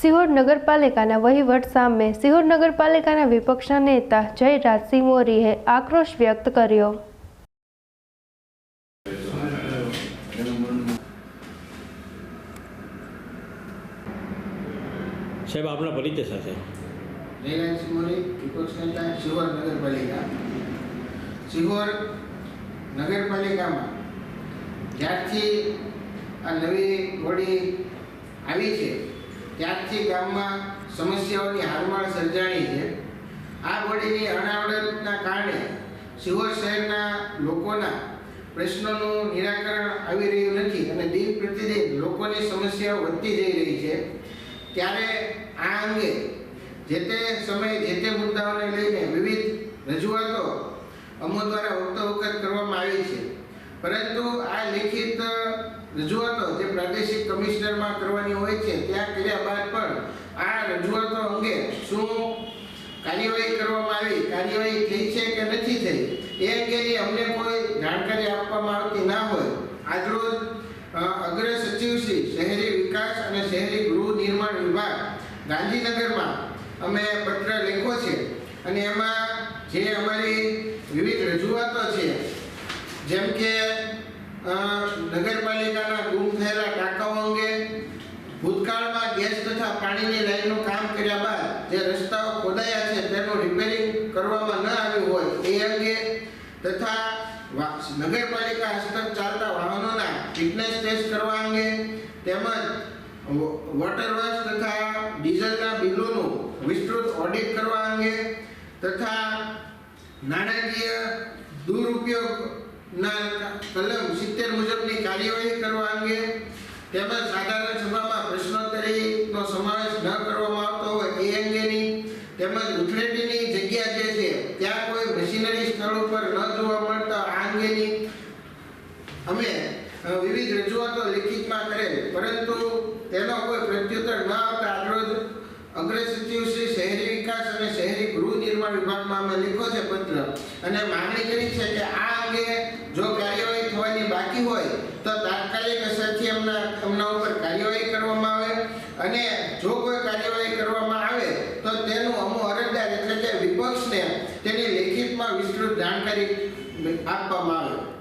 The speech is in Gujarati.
સિહોર નગરપાલિકાના વહીવટ સામે સિહોર નગરપાલિકાના વિપક્ષના નેતા જયરાજસિંહ મોરીએ આક્રોશ વ્યક્ત કર્યો. સાહેબ આપણા પરિચય સાથે. જયરાજસિંહ મોરી વિપક્ષ નેતા શિહોર નગરપાલિકા. શિહોર નગરપાલિકામાં જ્યારથી આ નવી બોડી આવી છે ત્યારથી ગામમાં સમસ્યાઓની હારમાળ સર્જાણી છે. આ બોડીની અનાવડતના કારણે સિહોર શહેરના લોકોના પ્રશ્નોનું નિરાકરણ આવી રહ્યું નથી અને દિન પ્રતિદિન લોકોની સમસ્યાઓ વધતી જઈ રહી છે. ત્યારે આ અંગે જે તે સમયે જે તે મુદ્દાઓને લઈને વિવિધ રજૂઆતો અમો દ્વારા વખતો વખત કરવામાં આવી છે. પરંતુ આ લેખિત રજૂઆતો જે પ્રાદેશિક કમિશનરમાં કરવાની હોય છે, ત્યાં કર્યા બાદ પણ આ રજૂઆતો અંગે શું કાર્યવાહી કરવામાં આવી, કાર્યવાહી થઈ છે કે નથી થઈ, એ અંગેની અમને કોઈ જાણકારી આપવામાં આવતી ના હોય. આજરોજ અગ્ર સચિવ શ્રી શહેરી વિકાસ અને શહેરી ગૃહ નિર્માણ વિભાગ ગાંધીનગરમાં અમે પત્ર લખ્યો છે અને એમાં જે અમારી વિવિધ રજૂઆતો છે, જેમ કે નગરપાલિકાના ગુમ થયેલા ટાંકાઓ અંગે ભૂતકાળમાં ગેસ તથા પાણીની લાઈનનું કામ કર્યા બાદ જે રસ્તાઓ ખોદાયા છે તેનું રિપેરિંગ કરવામાં ન આવ્યું હોય એ અંગે તથા નગરપાલિકા હસ્તક ચાલતા વાહનોના ફિટનેસ ટેસ્ટ કરવા અંગે તેમજ વોટર વર્ક્સ તથા ડીઝલના બિલોનું વિસ્તૃત ઓડિટ કરવા અંગે તથા નાણાકીય દુરુપયોગના કલમ સિત્તેર મુજબની કાર્યવાહી કરવા અંગે તેમજ સાધારણ સભામાં પ્રશ્નોત્તરીનો સમાવેશ ન કરવામાં આવતો હોય એ અંગેની તેમજ ઉથલેટીની જગ્યા જે છે, ત્યાં કોઈ મશીનરી સ્થળ ઉપર ન જોવા મળતા આ અંગેની અમે વિવિધ રજૂઆતો લિખિતમાં કરેલ. પરંતુ તેનો કોઈ પ્રત્યુત્તર ન આવતા આજરોજ અગ્ર સચિવ શ્રી શહેરી વિકાસ અને શહેરી ગૃહ વિભાગમાં અમે લખ્યો છે પત્ર. અને માંગણી કરી છે કે આ અંગે જો કાર્યવાહી થવાની બાકી હોય, તો તાત્કાલિક અસરથી એમના એમના ઉપર કાર્યવાહી કરવામાં આવે. અને જો કોઈ કાર્યવાહી કરવામાં આવે, તો તેનું અમુ અરજદાર એટલે કે વિપક્ષને તેની લેખિતમાં વિસ્તૃત જાણકારી આપવામાં આવે.